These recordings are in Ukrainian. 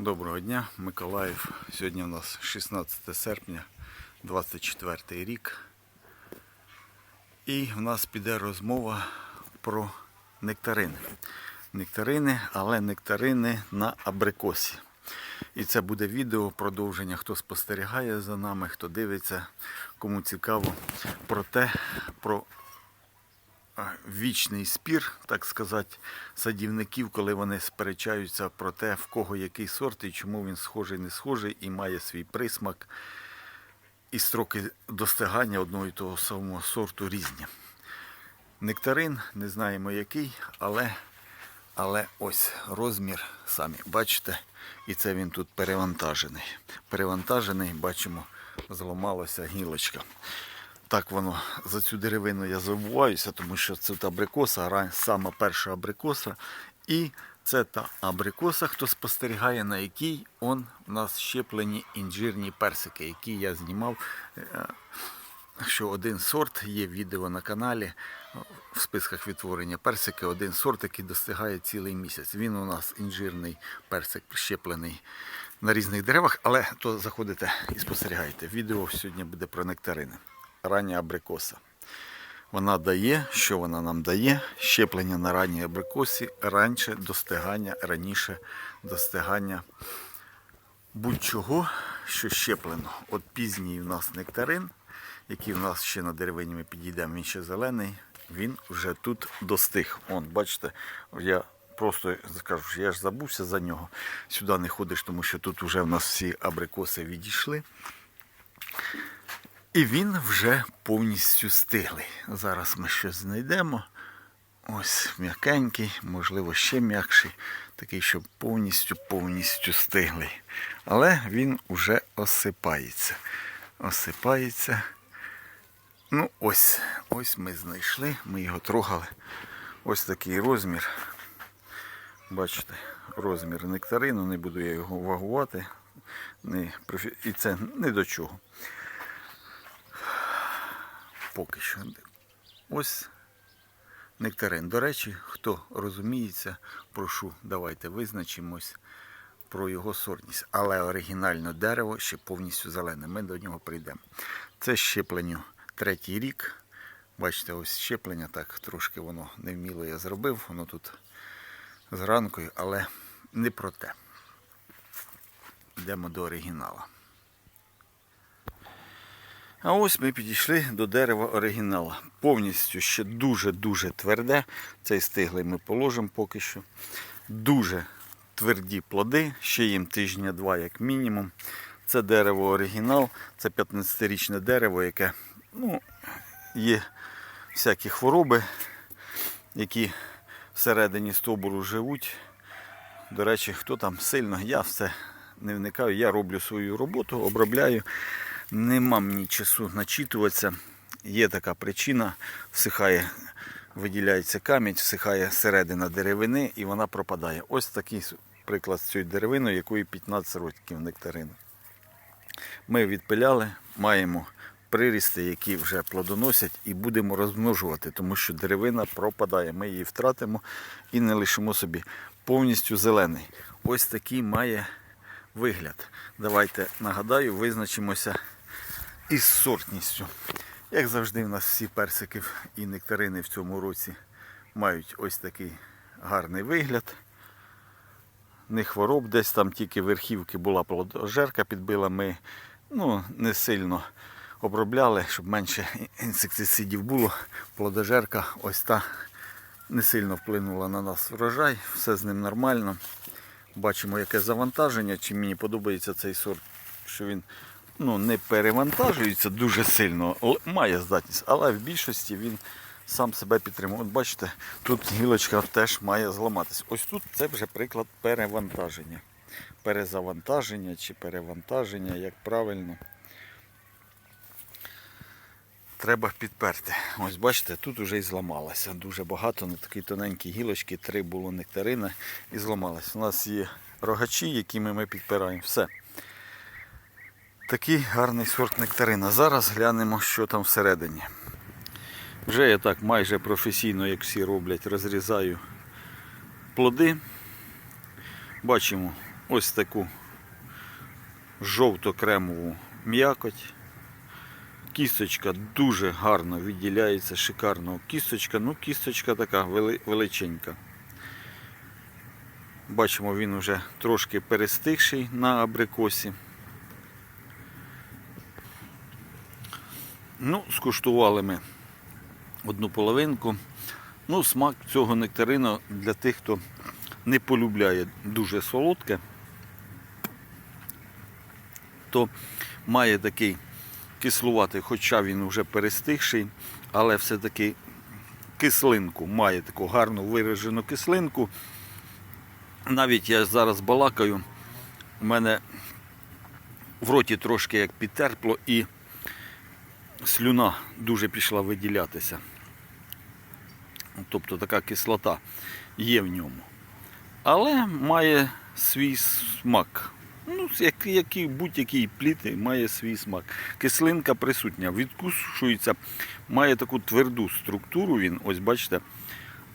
Доброго дня, Миколаїв. Сьогодні у нас 16 серпня, 24 рік. І в нас піде розмова про нектарини. Нектарини, але нектарини на абрикосі. І це буде відео продовження, хто спостерігає за нами, хто дивиться, кому цікаво про те, про вічний спір, так сказати, садівників, коли вони сперечаються про те, в кого який сорт і чому він схожий, не схожий, і має свій присмак, і строки достигання одного і того самого сорту різні. Нектарин, не знаємо який, але, але ось розмір, самі бачите, і це він тут перевантажений. Перевантажений, бачимо, зламалася гілочка. Так воно за цю деревину я забуваюся, тому що це та абрикоса, сама перша абрикоса. І це та абрикоса, хто спостерігає, на якій он у нас щеплені інжирні персики, які я знімав. е, Що один сорт є відео на каналі в списках відтворення персики, один сорт, який достигає цілий місяць. Він у нас інжирний персик щеплений на різних деревах, але то заходите і спостерігаєте. Відео сьогодні буде про нектарини. Рання абрикоса. Вона дає, що вона нам дає? Щеплення на ранній абрикосі раніше достигання, раніше достигання будь-чого, що щеплено. От пізній у нас нектарин, який в нас ще на деревині ми підійдемо, він ще зелений, він вже тут достиг. Он, бачите, я просто скажу, що я ж забувся за нього. Сюди не ходиш, тому що тут вже в нас всі абрикоси відійшли. І він вже повністю стиглий. Зараз ми щось знайдемо. Ось м'якенький, можливо, ще м'якший, такий, щоб повністю повністю стиглий. Але він уже осипається. Осипається. Ну, ось, ось ми знайшли, ми його трогали. Ось такий розмір. Бачите, розмір нектарину, не буду я його вагувати. І це не до чого поки що. Ось нектарин. До речі, хто розуміється, прошу, давайте визначимось про його сортність. Але оригінальне дерево ще повністю зелене. Ми до нього прийдемо. Це щепленню третій рік. Бачите, ось щеплення, так трошки воно невміло я зробив. Воно тут з ранкою, але не про те. Йдемо до оригіналу. А ось ми підійшли до дерева оригінала. Повністю ще дуже-дуже тверде. Цей стиглий ми положимо поки що. Дуже тверді плоди, ще їм тижня-два, як мінімум. Це дерево оригінал, це 15-річне дерево, яке ну, є всякі хвороби, які всередині стовбуру живуть. До речі, хто там сильно, я все не вникаю, я роблю свою роботу, обробляю. Нема мені часу начитуватися. Є така причина, всихає, виділяється камінь, всихає середина деревини і вона пропадає. Ось такий приклад з цією деревиною, якої 15 років нектарину. Ми відпиляли, маємо прирісти, які вже плодоносять, і будемо розмножувати, тому що деревина пропадає. Ми її втратимо і не лишимо собі повністю зелений. Ось такий має вигляд. Давайте нагадаю, визначимося із сортністю. Як завжди, у нас всі персики і нектарини в цьому році мають ось такий гарний вигляд. Не хвороб, десь там тільки верхівки була плодожерка підбила. Ми ну, не сильно обробляли, щоб менше інсектицидів було. Плодожерка ось та не сильно вплинула на нас врожай, все з ним нормально. Бачимо, яке завантаження. Чи мені подобається цей сорт, що він ну, не перевантажується дуже сильно, має здатність, але в більшості він сам себе підтримує. От бачите, тут гілочка теж має зламатися. Ось тут це вже приклад перевантаження. Перезавантаження чи перевантаження, як правильно. Треба підперти. Ось бачите, тут вже і зламалося. Дуже багато на такі тоненькі гілочки, три було нектарина і зламалось. У нас є рогачі, якими ми підпираємо. Все. Такий гарний сорт нектарина. Зараз глянемо, що там всередині. Вже я так майже професійно, як всі роблять, розрізаю плоди. Бачимо ось таку жовто-кремову м'якоть. Кісточка дуже гарно відділяється, шикарно. Кісточка, ну кісточка така величенька. Бачимо, він вже трошки перестигший на абрикосі. Ну, скуштували ми одну половинку. Ну, смак цього нектарину для тих, хто не полюбляє дуже солодке, то має такий кислуватий, хоча він вже перестигший, але все-таки кислинку, має таку гарну виражену кислинку. Навіть я зараз балакаю, у мене в роті трошки як підтерпло і слюна дуже пішла виділятися. Тобто така кислота є в ньому. Але має свій смак. Ну, як, який, будь-який плід має свій смак. Кислинка присутня, відкушується, має таку тверду структуру, він, ось бачите,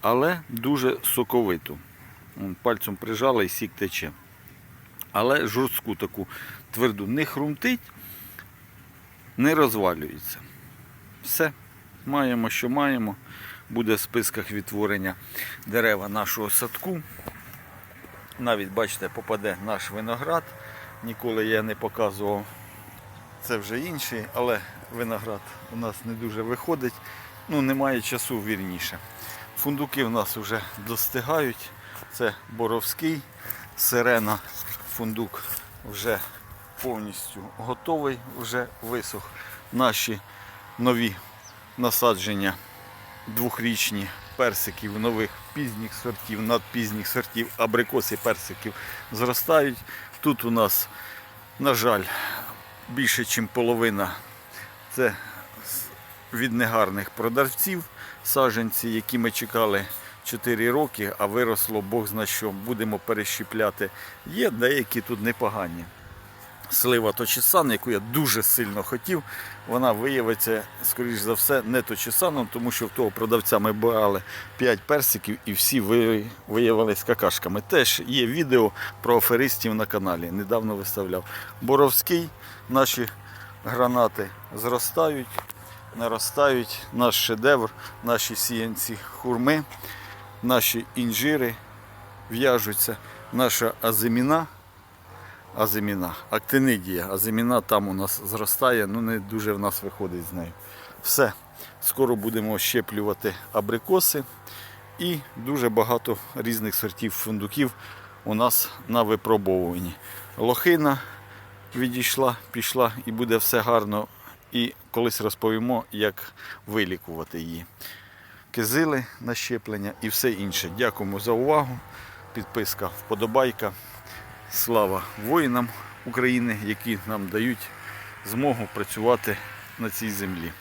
але дуже соковиту. Пальцем прижали і сік тече. Але жорстку таку тверду не хрумтить, не розвалюється. Все. Маємо, що маємо. Буде в списках відтворення дерева нашого садку. Навіть, бачите, попаде наш виноград. Ніколи я не показував. Це вже інший, але виноград у нас не дуже виходить. Ну, немає часу вірніше. Фундуки у нас вже достигають. Це боровський, сирена. Фундук вже повністю готовий, вже висох. Наші нові насадження двохрічні персиків нових пізніх сортів, надпізніх сортів, абрикоси персиків зростають. Тут у нас, на жаль, більше, ніж половина це від негарних продавців саджанці, які ми чекали 4 роки, а виросло Бог зна що. Будемо перещіпляти. Є деякі тут непогані слива Точісан, яку я дуже сильно хотів, вона виявиться, скоріш за все, не Точісаном, тому що в того продавця ми брали 5 персиків і всі ви- виявились какашками. Теж є відео про аферистів на каналі, недавно виставляв. Боровський, наші гранати зростають, наростають, наш шедевр, наші сіянці хурми, наші інжири в'яжуться, наша азиміна азиміна, актинидія. Азиміна там у нас зростає, ну не дуже в нас виходить з нею. Все. Скоро будемо щеплювати абрикоси і дуже багато різних сортів фундуків у нас на випробовуванні. Лохина відійшла, пішла і буде все гарно. І колись розповімо, як вилікувати її. Кизили на щеплення і все інше. Дякуємо за увагу. Підписка, вподобайка. Слава воїнам України, які нам дають змогу працювати на цій землі.